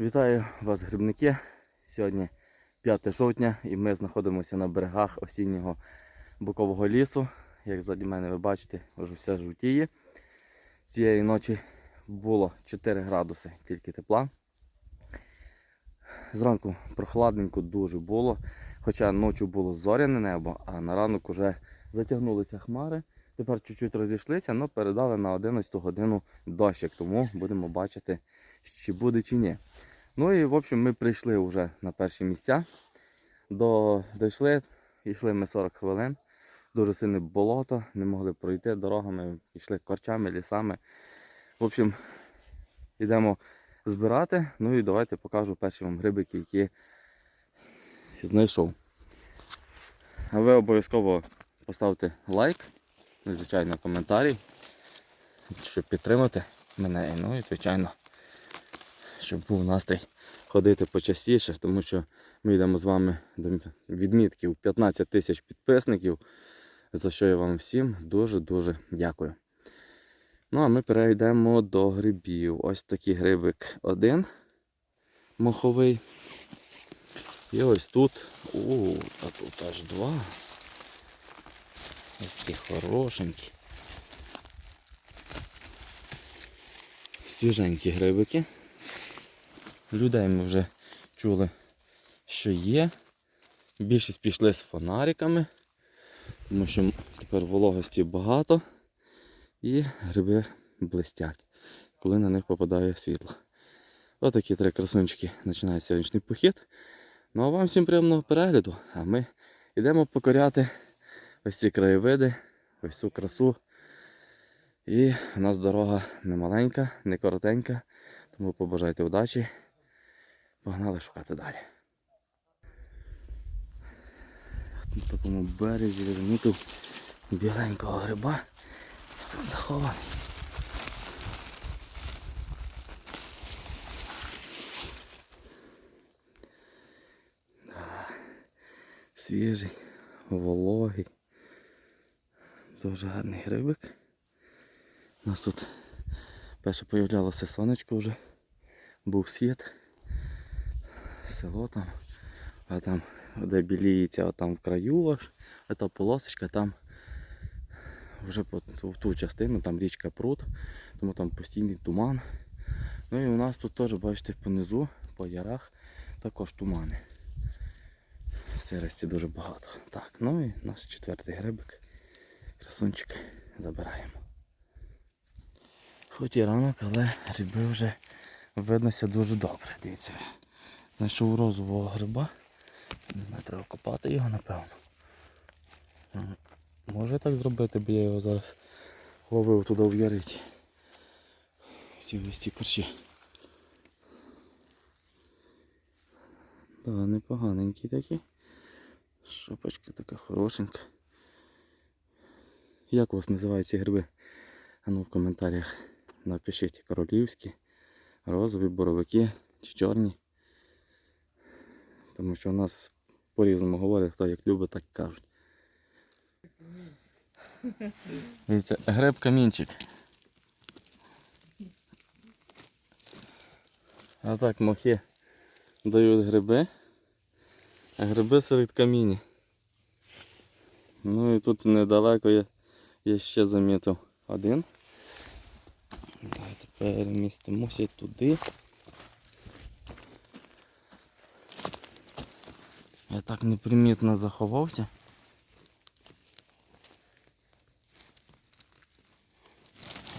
Вітаю вас, грибники. Сьогодні 5 жовтня і ми знаходимося на берегах осіннього букового лісу. Як ззаді мене ви бачите, вже все жовтіє. Цієї ночі було 4 градуси тільки тепла. Зранку прохладненько дуже було, хоча ночі було зоряне небо, а на ранок вже затягнулися хмари. Тепер чуть-чуть розійшлися, але передали на 11 годину дощик, тому будемо бачити, чи буде чи ні. Ну і в общем ми прийшли вже на перші місця. До, дійшли, йшли ми 40 хвилин. Дуже сильне болото, не могли пройти дорогами, йшли корчами, лісами. В общем, йдемо збирати. Ну і давайте покажу перші вам грибики, які знайшов. А ви обов'язково поставте лайк, ну звичайно, коментарі, щоб підтримати мене. Ну і звичайно, щоб був настрій ходити почастіше, тому що ми йдемо з вами до відмітків 15 тисяч підписників, за що я вам всім дуже-дуже дякую. Ну, а ми перейдемо до грибів. Ось такий грибик один моховий. І ось тут. О, а тут аж два. Ось такі хорошенькі. Свіженькі грибики. Людей ми вже чули, що є. Більшість пішли з фонариками, тому що тепер вологості багато і гриби блистять, коли на них попадає світло. Отакі три красунчики починає сьогоднішній похід. Ну а вам всім приємного перегляду, а ми йдемо покоряти ось ці краєвиди, ось цю красу. І у нас дорога не маленька, не коротенька, тому побажайте удачі. Погнали шукати далі. На такому березі я замітив біленького гриба. Ось тут захований. Свіжий, вологий. Дуже гарний грибик. У нас тут перше появлялося сонечко вже. Був світ село там, а там, де біліється, а там в краю аж, а та полосочка, там вже в ту частину, там річка пруд, тому там постійний туман. Ну і у нас тут теж, бачите, понизу, по ярах, також тумани. Сирості дуже багато. Так, ну і наш четвертий грибик. Красунчик забираємо. Хоч і ранок, але гриби вже виднося дуже добре. Дивіться. Знайшов розового гриба. Не знаю, треба копати його, напевно. Може так зробити, бо я його зараз ловив туди в яриті. Ці ось корчі. Да, непоганенькі такі. Шопочка така хорошенька. Як у вас називають ці гриби? А ну в коментарях напишіть королівські, розові, боровики чи чорні. Тому що у нас по-різному говорять, хто як любить, так і кажуть. Дивіться, гриб камінчик. А так мохи дають гриби, а гриби серед каміння. Ну і тут недалеко я, я ще замітив один. Давайте перемістимося туди. Я так непримітно заховався.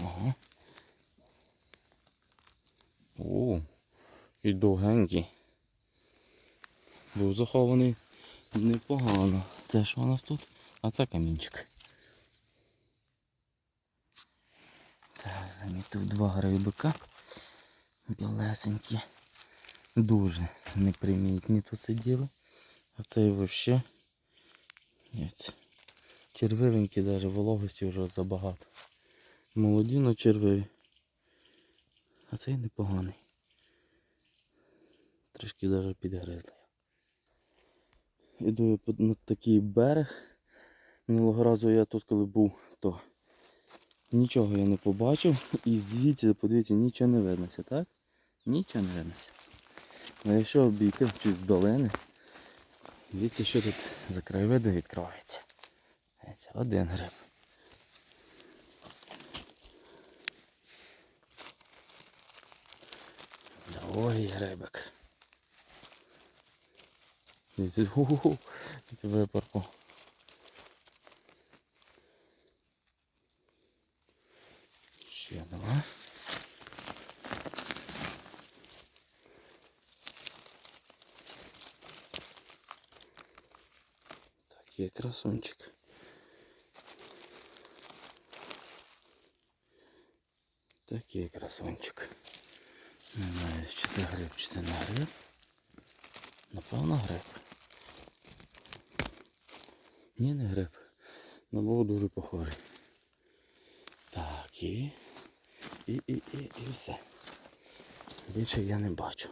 Ага. О, і довгенький. Був захований непогано. Це що у нас тут? А це камінчик. Так, замітив два грибика. Білесенькі. Дуже непримітні тут сиділи. А цей взагалі червивенький, навіть вологості вже забагато. Молоді, но червиві. А цей непоганий. Трішки навіть підгризли. Іду я на такий берег. Минулого разу я тут коли був, то нічого я не побачив. І звідси, подивіться, нічого не виднося, так? Нічого не виднося. Ну якщо обійти чуть з долини, дивіться, що тут за краєвиди відкривається. Один гриб. Другий грибик. Дивіться, ху-ху-ху, два. Такий красунчик. Такий красунчик. Не знаю, чи це гриб, чи це не гриб. Напевно гриб. Ні, не гриб. Но був дуже похожий. Так, і. І, і, і, і все. Більше я не бачу.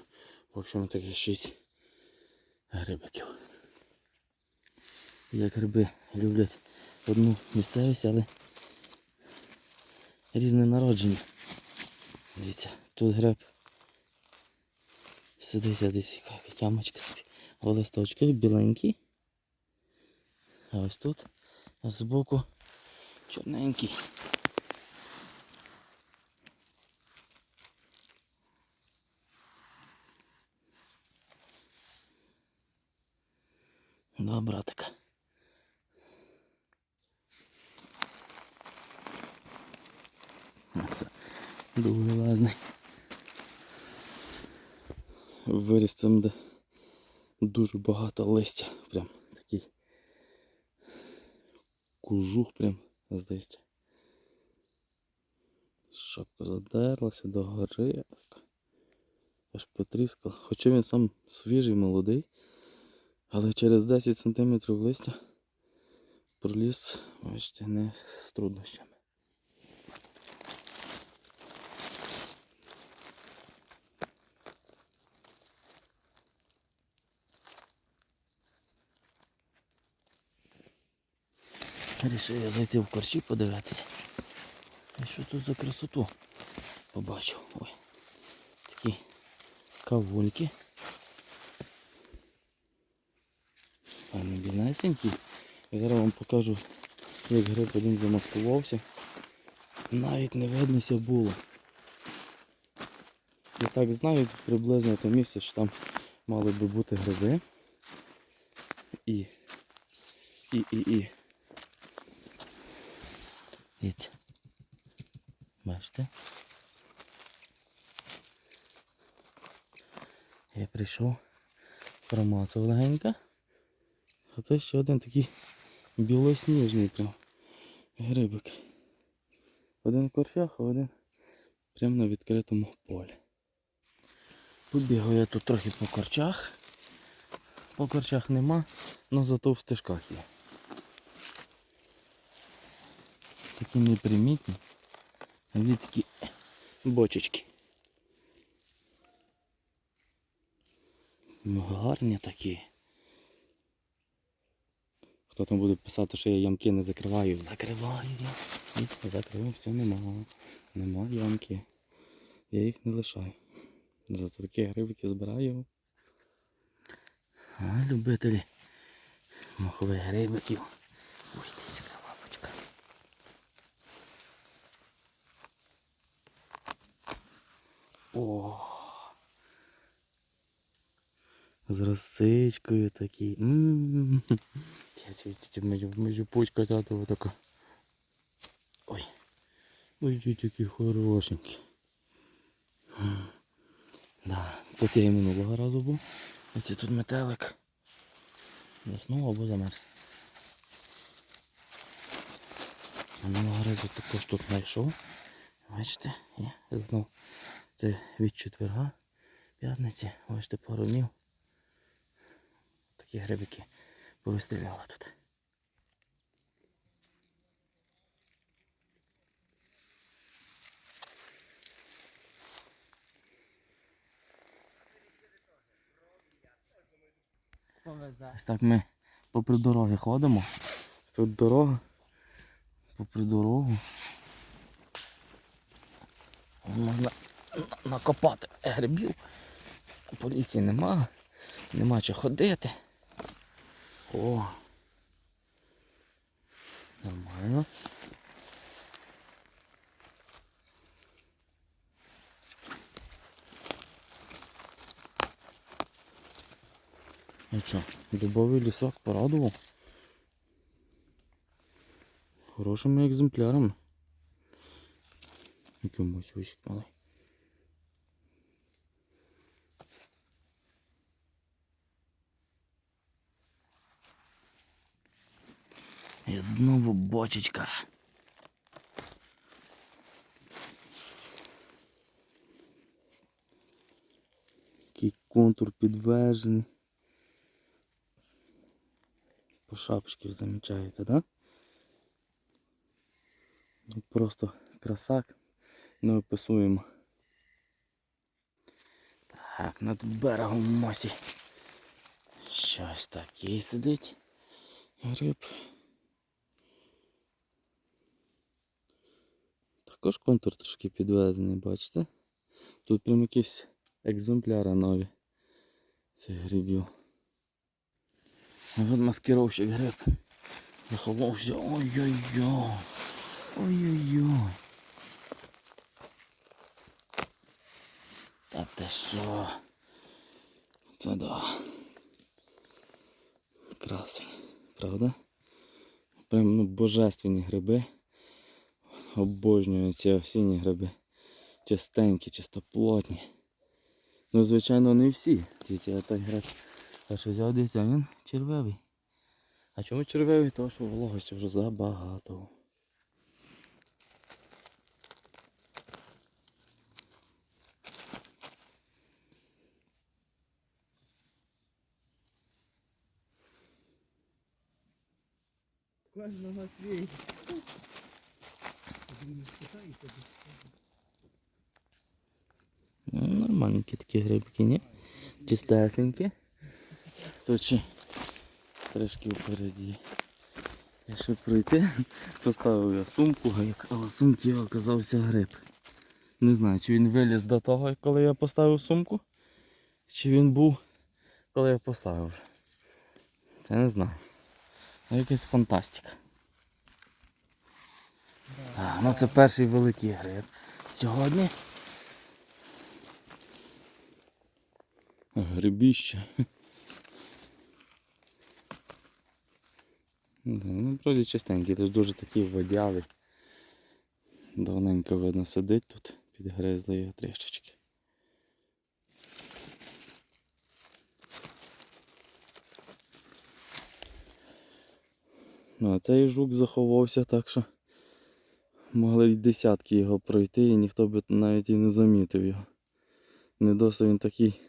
В общем, таких шість грибиків. Як гриби люблять одну місцевість, але різне народження. Дивіться, тут гриб. Сидить десь тямочка собі. Листочки біленькі. А ось тут, а збоку чорненький. Два братика. Оце довгелезний. Виріс там, де дуже багато листя. Прям такий кужух прям з листя. Шапка задерлася до гори. Аж потріскала. Хоча він сам свіжий, молодий. Але через 10 см листя проліз, бачите, не з труднощами. Рішив я зайти в корчі подивитися. І що тут за красоту побачив. Ой. Такі кавульки. Пані біднесенький. І зараз вам покажу, як гриб один замаскувався. Навіть не виднося було. Я так знаю приблизно те місце, що там мали би бути гриби. І. І, і, і. Дивіться. Бачите? Я прийшов, промацав легенько. А це ще один такий білосніжний прям грибик. Один в корчах, а один прямо на відкритому полі. Побігав я тут трохи по корчах. По корчах нема, але зато в стежках є. Такі непримітні. А від такі бочечки. Ну, Гарні такі. Хто там буде писати, що я ямки не закриваю. Закриваю я. Ні, Закрив, все нема. Нема ямки. Я їх не лишаю. Зато такі грибики збираю. А, любителі мохових грибиків. Ой, О! З росичкою такі. М. Я сидите мою, мою пучка тата така. Ой. Ой, ті такі хорошенькі. Да, тут я і минулого разу був. Оце тут метелик. Заснув або замерз. Минулого разу також тут знайшов. Бачите, я знов. Це від четверга п'ятниці. Бачите, пару днів. Такі грибики повистріляли тут. Ось так ми попри дороги ходимо. Тут дорога. Попри дорогу. Можна накопати грибів. По лісі нема. Нема чого ходити. О. Нормально. Ну що, дубовий лісок порадував? Хорошими екземплярами. Якимось ось І знову бочечка. Який контур підвержений. По шапочці замічаєте, да? Ну, Просто красак. Не описуємо. Так, над берегом мосі. Щось такий сидить. Гриб. Також контур трошки підведений, бачите? Тут прям якісь екземпляри нові цих грибів. От маскировщик гриб. Заховався. Ой-ой-ой. Ой-ой-ой. Та ти що? Це да. Красень, правда? Прям ну, божественні гриби. Обожнюю ці осінні гриби. Чистенькі, чистоплотні. Ну, звичайно, не всі. Дивіться, я той гриб. Перший взяв, дивіться, він червивий. А чому червивий? Тому що вологості вже забагато. Кожного свій. Ну, нормальненькі такі грибки, ні? Чистесенькі. Тут ще трішки впереді. Я ще пройти, поставив я сумку, але в сумці оказався гриб. Не знаю, чи він виліз до того, коли я поставив сумку, чи він був, коли я поставив. Це не знаю. Ну, якась фантастика. Ну це перший великий гриб. Сьогодні. Грибіще. Да, Ну, вроді чистенький, тут дуже такий водявий. Давненько видно сидить тут, підгризли його трішечки. Ну, а цей жук заховався так, що могли й десятки його пройти і ніхто б навіть і не замітив його. Не досить він такий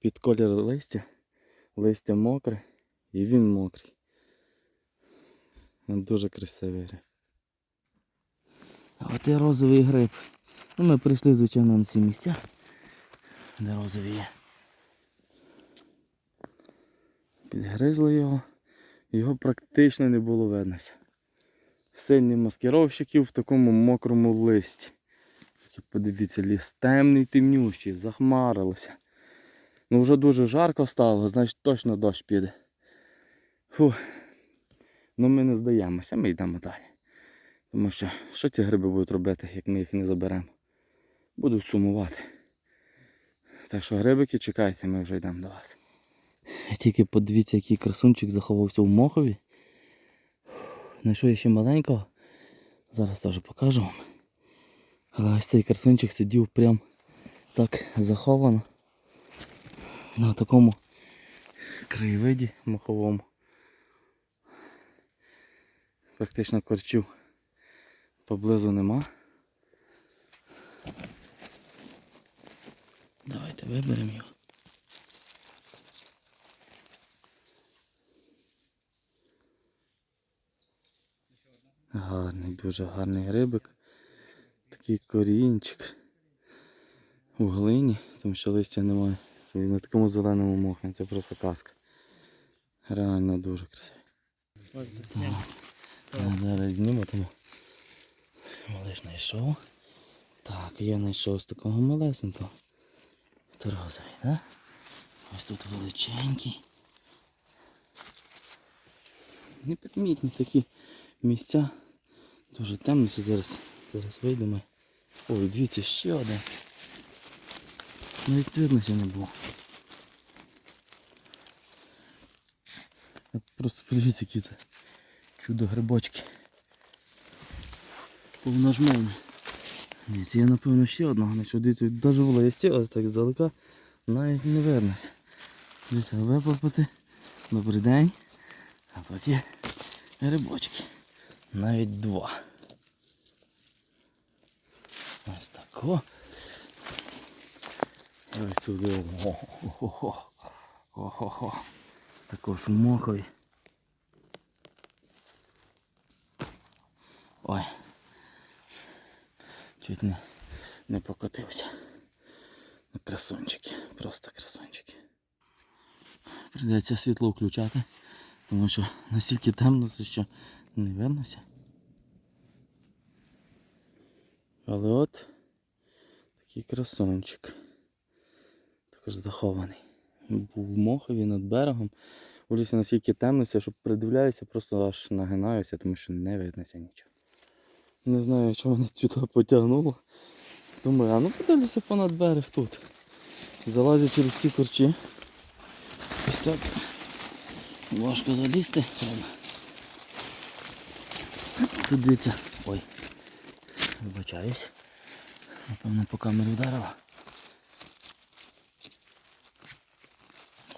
під колір листя. Листя мокре і він мокрий. Дуже красивий гриб. А от і розовий гриб. Ну, ми прийшли, звичайно, на ці місця, де розові є. Підгризли його, його практично не було виднося. Сильні маскировщиків в такому мокрому листі. Подивіться, ліс темний, темнющий, захмарилося. Ну вже дуже жарко стало, значить точно дощ піде. Фу. Ну ми не здаємося, ми йдемо далі. Тому що що ці гриби будуть робити, як ми їх не заберемо? Будуть сумувати. Так що грибики, чекайте, ми вже йдемо до вас. Тільки подивіться, який красунчик заховався в мохові. Знайшов ще маленького. Зараз теж покажу вам. Але ось цей красунчик сидів прям так заховано. На такому краєвиді маховому. Практично корчів поблизу нема. Давайте виберемо його. Гарний, дуже гарний грибик. Такий корінчик у глині, тому що листя немає. Це на такому зеленому мохні, це просто казка. Реально дуже красивий. Зараз зніму тому. Малиш знайшов. Так, я знайшов з такого малесенького. Це да? Ось тут величенький. Непримітні такі місця. Дуже темно зараз. Зараз вийдемо. Ой, дивіться, ще один. Навіть видно не було. Просто подивіться, які це чудо грибочки. Повножмені. Ні, це я напевно ще одного знайшов. Дивіться, навіть в листі, ось так здалека, навіть не вернуся. Дивіться, випапати. Добрий день. А тут є грибочки. Навіть два. Ось так о. Ось туди. О-хо-хо. Також мохові. Ой. Чуть не, не покотився. Красунчики, просто красунчики. Придеться світло включати, тому що настільки темно, що не виднося. Але от такий красунчик. Також захований. Був мохові над берегом. У лісі настільки темнося, що придивляюся, просто аж нагинаюся, тому що не виднося нічого. Не знаю, що мене сюди потягнуло. Думаю, а ну подивлюся понад берег тут. Залазю через ці корчі. Ось так. Важко залізти. Тут дивіться. Ой. Вибачаюсь. Напевно по камері вдарила.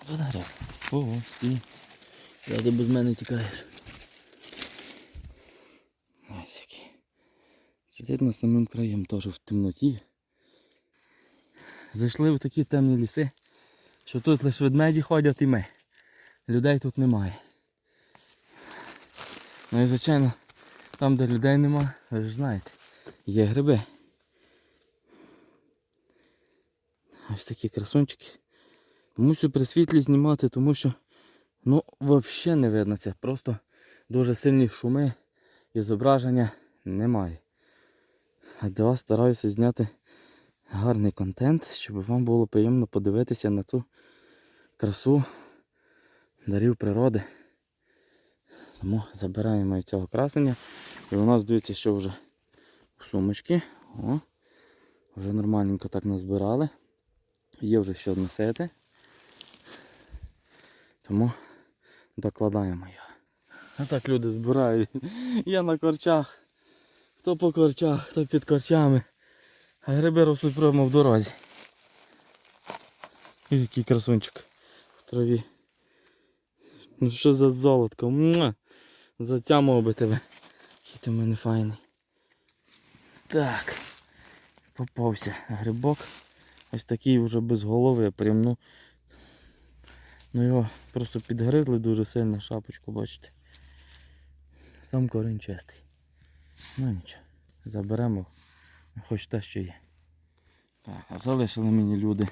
Задарив. Ого, стій. Я ти без мене тікаєш. Ось який. Сидять на самим краєм теж в темноті. Зайшли в такі темні ліси, що тут лише ведмеді ходять і ми. Людей тут немає. Ну і звичайно, там де людей нема, ви ж знаєте, є гриби. Ось такі красунчики. Мусю при світлі знімати, тому що ну взагалі не видно це. Просто дуже сильні шуми і зображення немає. А для вас стараюся зняти гарний контент, щоб вам було приємно подивитися на цю красу дарів природи. Тому забираємо цього красення. І у нас дивіться, що вже в сумочки. О, вже нормальненько так назбирали. Є вже що носити. Тому докладаємо його. А так люди збирають. Я на корчах. Хто по корчах, хто під корчами. А гриби ростуть прямо в дорозі. І який красунчик в траві. Ну що за золотко? Муа! Затямував би тебе. Який ти в мене файний. Так. Попався грибок. Ось такий вже без голови, прям ну. Ну його просто підгризли дуже сильно шапочку, бачите. Сам корінь чистий. Ну нічого, заберемо хоч те, що є. Так, залишили мені люди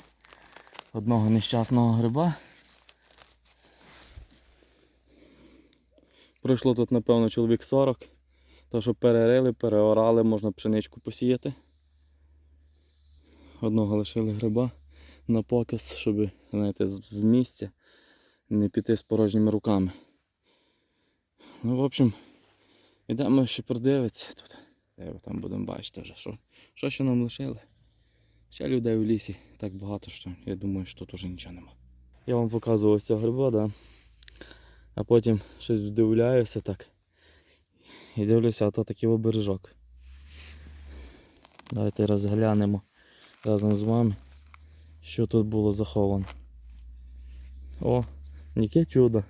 одного нещасного гриба. Пройшло тут, напевно, чоловік 40. То, що перерили, переорали, можна пшеничку посіяти. Одного лишили гриба на показ, щоб знаєте, з місця не піти з порожніми руками. Ну, в общем, йдемо ще продивитися тут. Там будемо бачити вже, що, що ще нам лишили. Ще людей в лісі так багато, що я думаю, що тут уже нічого нема. Я вам показував ось цього гриба, да? А потім щось вдивляюся так. І дивлюся, а то такий обережок. Давайте розглянемо разом з вами, що тут було заховано. О, яке чудо.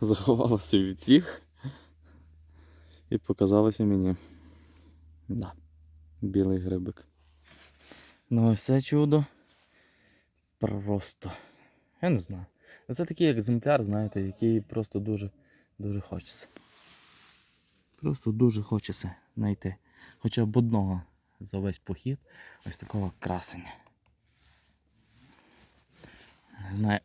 Заховалося від всіх і показалося мені. Да, білий грибик. Ну ось це чудо. Просто. Я не знаю. Це такий екземпляр, знаєте, який просто дуже дуже хочеться. Просто дуже хочеться знайти хоча б одного за весь похід ось такого красення. Не.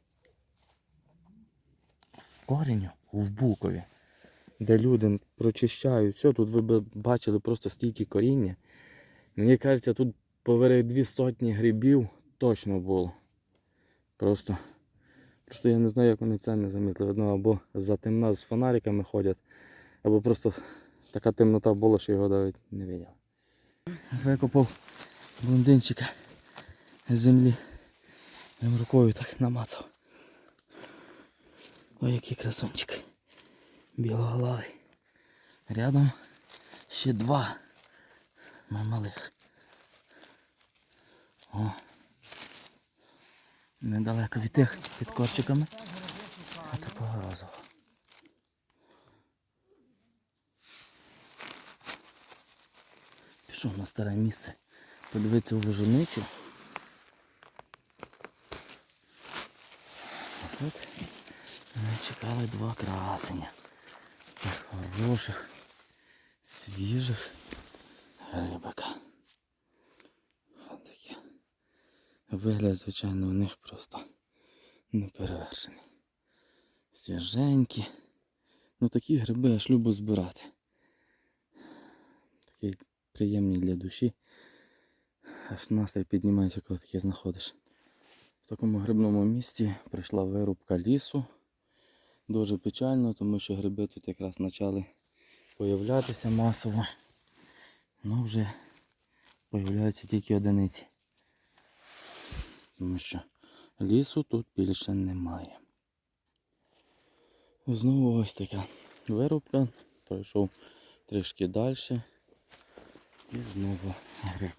В кореню в Букові, де люди прочищають все, тут ви б бачили просто стільки коріння. Мені кажеться, тут поверх дві сотні грибів точно було. Просто Просто я не знаю, як вони це не замітили. Ну, або за темна з фонариками ходять, або просто така темнота була, що його навіть не виділи. Викопав блондинчика з землі. Прям рукою так намацав. Ой, який красунчик. Білоголовий. Рядом ще два малих. О. Недалеко від тих під корчиками. А такого розового. Пішов на старе місце. Подивитися у воженичу. А тут мене чекали два красення. Хороших, свіжих рибака. От таке. Вигляд, звичайно, у них просто неперевершений. Свіженькі. Ну такі гриби я ж люблю збирати. Такі приємні для душі. Аж настрій піднімається, коли таке знаходиш. В такому грибному місці прийшла вирубка лісу. Дуже печально, тому що гриби тут якраз почали появлятися масово. Ну вже появляються тільки одиниці. Тому що лісу тут більше немає. Знову ось така вирубка. Пройшов трішки далі. І знову гриб.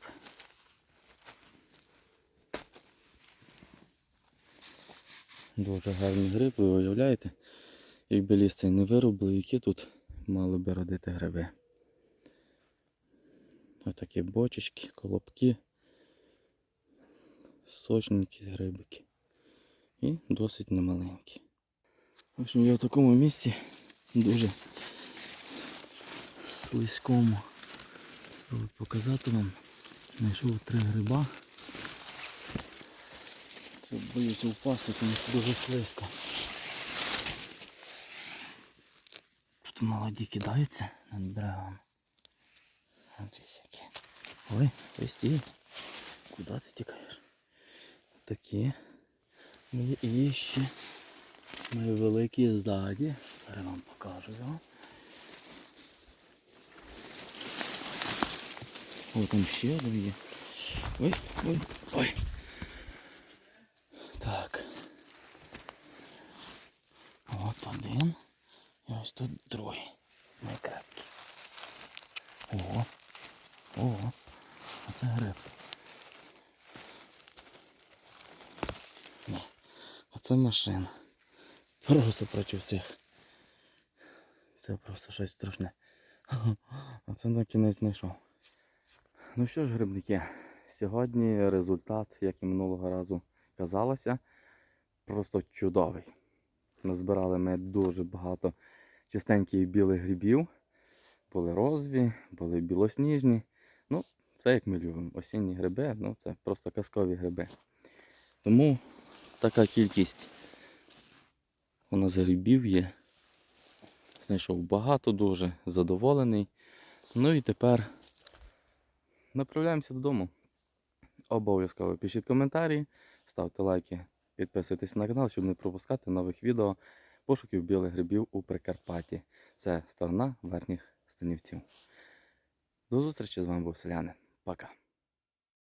Дуже гарний гриб, ви уявляєте? Якби ліс цей не виробили, які тут мали би родити гриби. Отакі бочечки, колобки, сочненькі грибики. І досить немаленькі. В общем, я в такому місці дуже слизькому. Показати вам. Знайшов три гриба. Це боюся впасти, тому що дуже слизько. Тут молоді кидаються над берегом. Ось які. Ой, ось ті. Куди ти тікаєш? Такі. І ще мої великі ззаді. Зараз вам покажу його. О, там ще один є. Ой, ой, ой. Так. От один. І ось тут другий. Найкрапкий. Ого. Ого. Оце гриб. Ні. Оце машина. Просто проти всіх. Це просто щось страшне. А це на кінець знайшов. Ну що ж, грибники, сьогодні результат, як і минулого разу казалося, просто чудовий. Назбирали ми дуже багато чистеньких білих грибів. Були розові, були білосніжні. Ну, це як ми любимо. Осінні гриби, ну це просто казкові гриби. Тому така кількість у нас грибів є. Знайшов багато дуже, задоволений. Ну і тепер направляємося додому. Обов'язково пишіть коментарі, ставте лайки, підписуйтесь на канал, щоб не пропускати нових відео пошуків білих грибів у Прикарпатті. Це сторона верхніх станівців. До зустрічі з вами був Селянин. Пока.